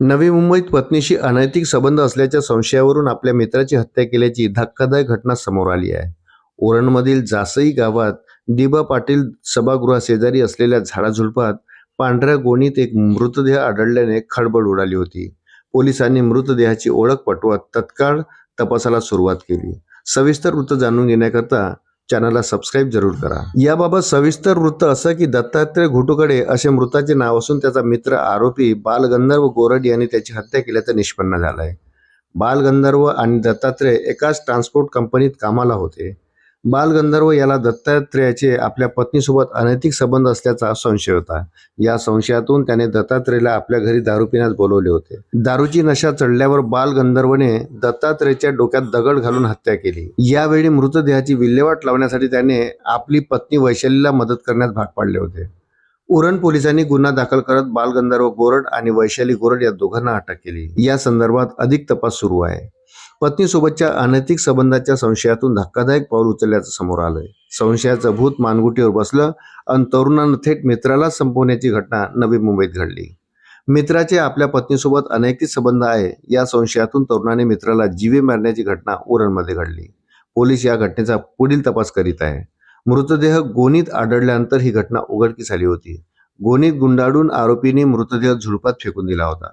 नवी मुंबईत पत्नीशी अनैतिक संबंध असल्याच्या संशयावरून आपल्या मित्राची हत्या केल्याची धक्कादायक घटना समोर आली आहे. ओरणमधील जासई गावात दिबा पाटील सभागृहाशेजारी असलेल्या झाडाझुडपात पांढऱ्या गोणीत एक मृतदेह आढळल्याने खळबळ उडाली होती. पोलिसांनी मृतदेहाची ओळख पटवत तत्काळ तपासाला सुरुवात केली. सविस्तर वृत्त जाणून घेण्याकरता चॅनलला सबस्क्राईब जरूर करा. याबाबत सविस्तर वृत्त असं की दत्तात्रय घोटुकडे असे मृताचे नाव असून त्याचा मित्र आरोपी बालगंधर्व गोरड यांनी त्याची हत्या केल्याचं निष्पन्न झालं आहे बालगंधर्व आणि दत्तात्रय एकाच ट्रान्सपोर्ट कंपनीत कामाला होते. बालगंधर्व याला दत्तात्रेयाचे आपल्या पत्नीसोबत अनैतिक संबंध असल्याचा संशय होता. या संशयातून त्याने दत्तात्रेयला आपल्या घरी दारू पिण्यास बोलवले होते. दारूची नशा चढल्यावर बालगंधर्वने दत्तात्रेयच्या डोक्यात दगड घालून हत्या केली. यावेळी मृतदेहाची विल्हेवाट लावण्यासाठी त्याने आपली पत्नी वैशालीला मदत करण्यास भाग पाडले होते. उरण पोलिसांनी गुन्हा दाखल करत बालगंधर्व गोरड आणि वैशाली गोरड या दोघांना अटक केली. या संदर्भात अधिक तपास सुरू आहे. पत्नीसोबतच्या अनैतिक संबंधाच्या संशयातून धक्कादायक पाऊल उचलल्याचं समोर आलंय. संशयाचं भूत मानगुटीवर बसलं आणि तरुणानं थेट मित्राला संपवण्याची घटना नवी मुंबईत घडली. मित्राचे आपल्या पत्नीसोबत अनैतिक संबंध आहे या संशयातून तरुणाने मित्राला जीवे मारण्याची घटना उरणमध्ये घडली. पोलीस या घटनेचा पुढील तपास करीत आहे. मृतदेह गोणीत आढळल्यानंतर ही घटना उघडकीस आली होती. गोणीत गुंडाळून आरोपीने मृतदेह झुडपात फेकून दिला होता.